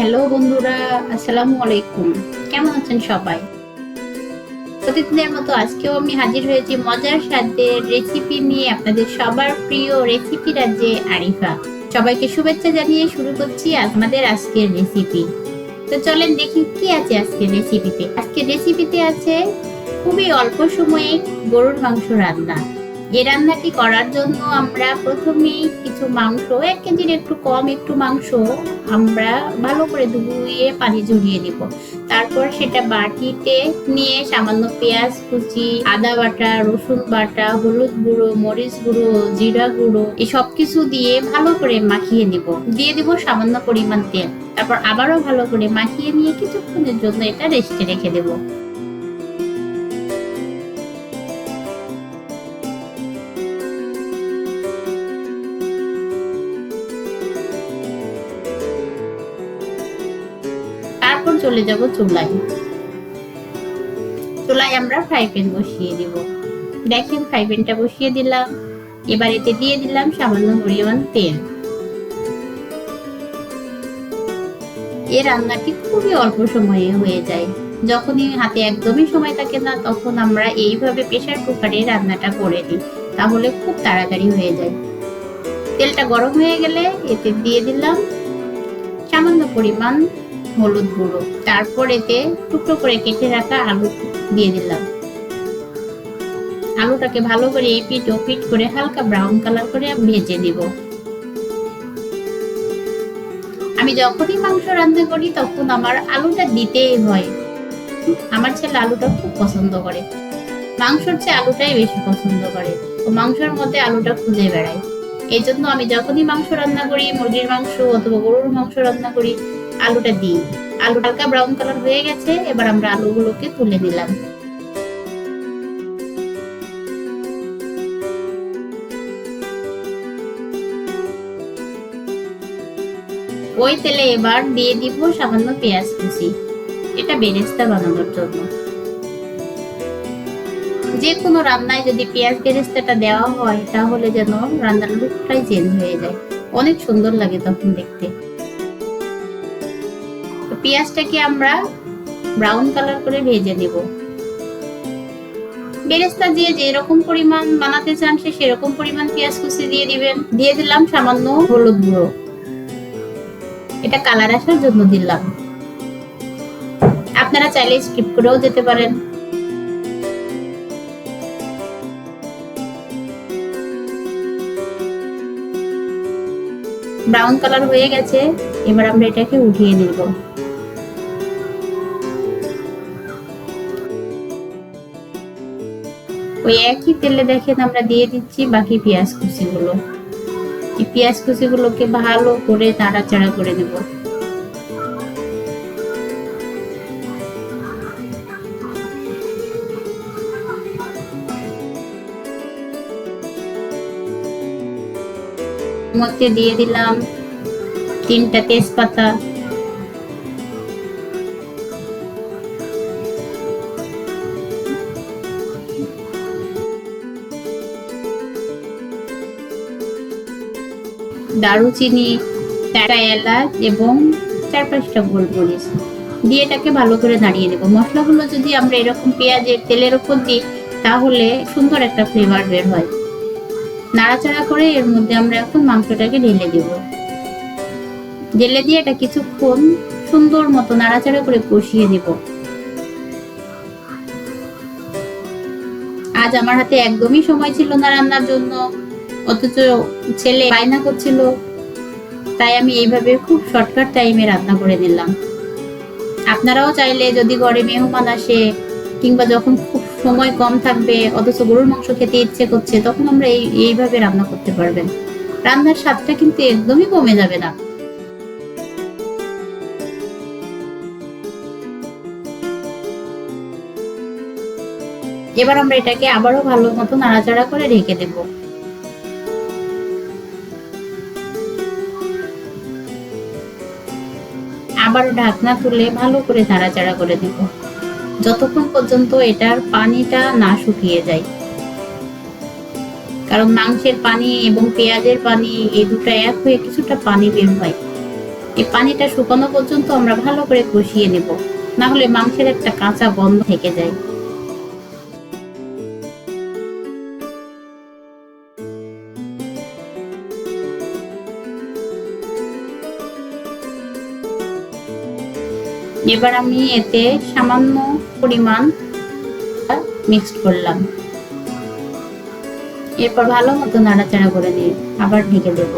Hello বন্ধুরা, আসসালামু আলাইকুম। কেমন আছেন সবাই? প্রতিদিনের মতো আজকেও আমি হাজির হয়েছি মজার সাথে রেসিপি নিয়ে আপনাদের সবার প্রিয় রেসিপি রাজ্যে আরিফা। সবাইকে শুভেচ্ছা জানিয়ে শুরু করছি আমাদের আজকের রেসিপি তো চলেন দেখি কি আছে আজকের রেসিপিতে আজকের রেসিপিতে আছে খুবই অল্প সময়ে গরুর মাংস রান্না। এই রান্নাটি করার জন্য আমরা প্রথমেই কিছু মাংস, এক কেজির একটু কম একটু মাংস আমরা ভালো করে ধুয়ে পানি ঝরিয়ে নিব। তারপর সেটা বাটিতে নিয়ে সামান্য পেঁয়াজ কুচি, আদা বাটা, রসুন বাটা, হলুদ গুঁড়ো, মরিচ গুঁড়ো, জিরা গুঁড়ো এসব কিছু দিয়ে ভালো করে মাখিয়ে নিব। দিয়ে দিব সামান্য পরিমাণ তেল। তারপর আবারও ভালো করে মাখিয়ে নিয়ে কিছুক্ষণের জন্য এটা রেস্টে রেখে দেবো। চলে যাব চুলায়। চুলায় আমরা ফ্রাই প্যান বসিয়ে দিব। দেখেন ফ্রাই প্যানটা বসিয়ে দিলাম। এবার এতে দিয়ে দিলাম সামান্য পরিমাণ তেল। এই রান্নাটি খুবই অল্প সময়ে হয়ে যায়। যখনই হাতে একদমই সময় থাকে না, তখন আমরা এইভাবে প্রেসার কুকারে রান্নাটা করে নিই। তাহলে খুব তাড়াতাড়ি হয়ে যায়। তেলটা গরম হয়ে গেলে এতে দিয়ে দিলাম সামান্য পরিমাণ হলুদ গুঁড়ো। তারপর এতে টুকরো করে কেটে রাখা আলু দিয়ে দিলাম। আলুটাকে ভালো করে এপিট ওপিট করে হালকা ব্রাউন কালার করে ভেজে নিব। আমি যখনই মাংস রান্না করি, তখন আমার আলুটা দিতেই হয়। আমার ছেলে আলুটা খুব পছন্দ করে। মাংসর চেয়ে আলুটাই বেশি পছন্দ করে। তো মাংসের মধ্যে আলুটা খুঁজে বেড়ায়। এই জন্য আমি যখনই মাংস রান্না করি, মুরগির মাংস অথবা গরুর মাংস রান্না করি আলুটা দিই। আলু হালকা ব্রাউন কালার হয়ে গেছে, এবার আমরা আলুগুলোকে তুলে নিলাম। ওই তেলে এবার দিয়ে দিব সামান্য পেঁয়াজ কুচি। এটা বেরেস্তা বানানোর জন্য। যে কোনো রান্নায় যদি পেঁয়াজ বেরেস্তাটা দেওয়া হয়, তাহলে যেন রান্নার লুকটাই চেঞ্জ হয়ে যায়। অনেক সুন্দর লাগে তখন দেখতে। পেঁয়াজটাকে আমরা ব্রাউন কালার করে ভেজে নেব। বেরেস্তা দিয়ে যে রকম পরিমাণ বানাতে চান সে সেরকম পরিমাণ পেঁয়াজ কুচি দিয়ে দিবেন। দিয়ে দিলাম সামান্য হলুদ গুঁড়ো। এটা কালার আসার জন্য দিলাম। আপনারা চাইলে স্কিপ করেও যেতে পারেন। ব্রাউন কালার হয়ে গেছে, এবার আমরা এটাকে উঠিয়ে নেব। ওই একই তেলে দেখেন আমরা দিয়ে দিচ্ছি বাকি পেঁয়াজ কুচিগুলো। এই পেঁয়াজ কুচিগুলোকে ভালো করে নাড়াচাড়া করে নেব। মধ্যে দিয়ে দিলাম তিনটা তেজপাতা। দারুচিনি চারটা এলাচ এবং চার পাঁচটা গোলমরিচ। দিয়ে এটাকে ভালো করে নাড়িয়ে নেব। মশলাগুলো যদি আমরা এরকম পেঁয়াজের তেলের ওপর দিই, তাহলে সুন্দর একটা ফ্লেভার বের হয়। নাড়াচাড়া করে এর মধ্যে আমরা এখন মাংসটাকে ঢেলে দেব। ঢেলে দিয়ে এটা কিছুক্ষণ সুন্দর মতো নাড়াচাড়া করে কষিয়ে নেব। আজ আমার হাতে একদমই সময় ছিল না রান্নার জন্য। অথচ ছেলে বায়না করছিল। তাই আমি এইভাবে খুব শর্টকাট টাইমে রান্না করে নিলাম আপনারাও চাইলে যদি ঘরে মেহমান আসে কিংবা যখন খুব সময় কম থাকবে, অথচ গরুর মাংস খেতে ইচ্ছে করছে, তখন আমরা এই, এইভাবে রান্না করতে পারবেন। রান্নার স্বাদটা কিন্তু একদমই কমে যাবে না। এবার আমরা এটাকে আবারও ভালো মতো নাড়াচাড়া করে ঢেকে দেবো। আবার ঢাকনা তুলে ভালো করে নাড়াচাড়া করে দিব। যতক্ষণ পর্যন্ত এটার পানিটা না শুকিয়ে যায়। কারণ মাংসের পানি এবং পেঁয়াজের পানি এই দুটো এক হয়ে কিছুটা পানি বের হয়। এই পানিটা শুকানো পর্যন্ত আমরা ভালো করে কষিয়ে নেব। না হলে মাংসের একটা কাঁচা গন্ধ থেকে যায়। এবার আমি এতে সামান্য পরিমাণ মিক্সড করলাম। এরপর ভালো মতো নাড়াচাড়া করে নিয়ে আবার ঢেকে দেব।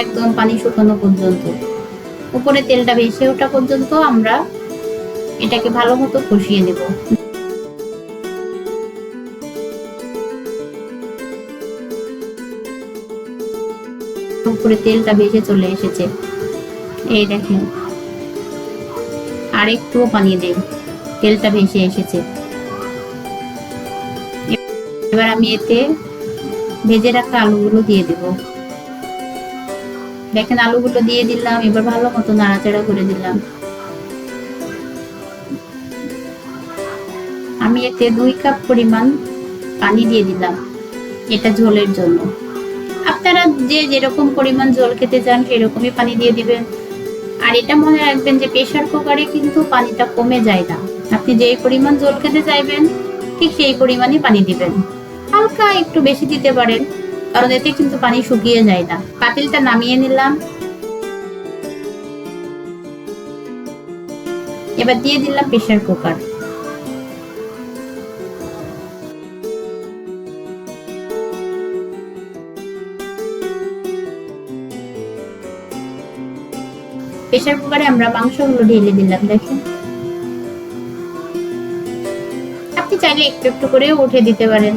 একদম পানি শুকানো পর্যন্ত। উপরে তেলটা ভেসে ওঠা পর্যন্ত আমরা এটাকে ভালো মতো কষিয়ে নেব। উপরে তেলটা ভেসে চলে এসেছে। এই দেখেন। আর একটুও পানি দেব তেলটা ভেসে এসেছে। এবার আমি এতে ভেজে রাখা আলুগুলো দিয়ে দেব। দেখেন, আলুগুলো দিয়ে দিলাম, এবার ভালো মতো নাড়াচাড়া করে দিলাম। আমি এতে দুই কাপ পরিমাণ পানি দিয়ে দিলাম এটা ঝোলের জন্য। আপনারা যে যেরকম পরিমাণ জল খেতে চান, সেরকমই পানি দিয়ে দিবেন। আর এটা মনে রাখবেন যে প্রেশার কুকারে কিন্তু পানিটা কমে যায় না। আপনি যে পরিমাণ জল খেতে চাইবেন, ঠিক সেই পরিমাণে পানি দিবেন। হালকা একটু বেশি দিতে পারেন, কারণ এতে কিন্তু পানি শুকিয়ে যায় না। পাতিলটা নামিয়ে নিলাম। এবার দিয়ে দিলাম প্রেশার কুকার প্রেশার কুকারে আমরা মাংসগুলো ঢেলে দিলাম, দেখেন। আপনি চাইলে একটু একটু করে উঠে দিতে পারেন।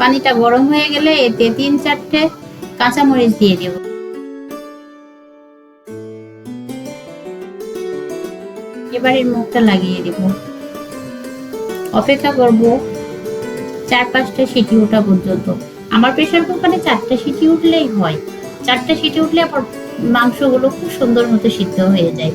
পানিটা গরম হয়ে গেলে এতে তিন চারটে কাঁচামরিচ দিয়ে দেব। এবার এর মুখটা লাগিয়ে দেব। অপেক্ষা করব চার পাঁচটা সিটি ওঠা পর্যন্ত। আমার প্রেশার কুকারে চারটা সিটি উঠলেই হয়। চারটা সিটি উঠলে আবার মাংসগুলো খুব সুন্দর মতো সিদ্ধ হয়ে যায়।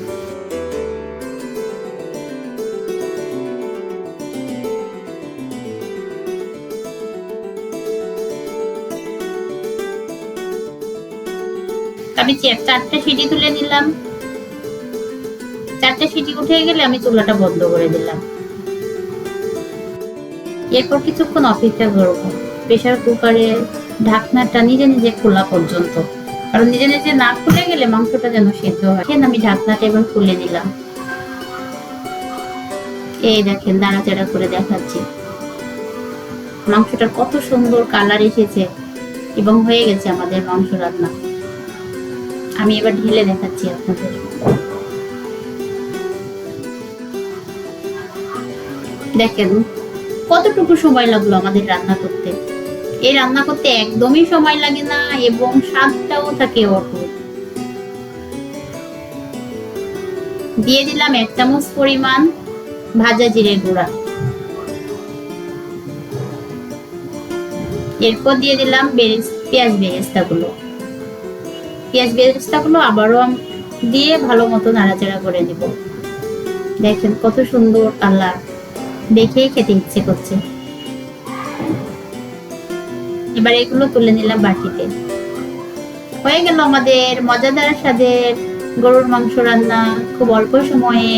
আমি চারটা সিটি তুলে নিলাম। চারটা সিটি উঠে গেলে আমি চুলাটা বন্ধ করে দিলাম। এরপর কিছুক্ষণ অপেক্ষা করব। প্রেশার কুকারে ঢাকনাটা নিজে নিজে খোলা পর্যন্ত। কারণ নিজে নিজে না খুলে গেলে মাংসটা যেন সেদ্ধ হয়। দেখেন আমি ঢাকনাটা এবার খুলে দিলাম এই দেখেন দাঁড়াচাড়া করে দেখাচ্ছি। মাংসটার কত সুন্দর কালার এসেছে এবং হয়ে গেছে আমাদের মাংস রান্না। আমি এবার ঢেলে দেখাচ্ছি আপনাদের। দেখেন কতটুকু সময় লাগল আমাদের রান্না করতে? এই রান্না করতে একদমই সময় লাগে না এবং স্বাদটাও থাকে অটুট। দিয়ে দিলাম এক চামচ পরিমাণ ভাজা জিরে গুঁড়া। এরপর দিয়ে দিলাম পেঁয়াজ বেরেস্তা গুলো পেঁয়াজ বেরেস্তা গুলো আবারও দিয়ে ভালো মতো নাড়াচাড়া করে দিব দেখেন কত সুন্দর কালার। দেখেই খেতে ইচ্ছে করছে। এবার এগুলো তুলে নিলাম বাটিতে। হয়ে গেল আমাদের মজাদার স্বাদের গরুর মাংস রান্না। খুব অল্প সময়ে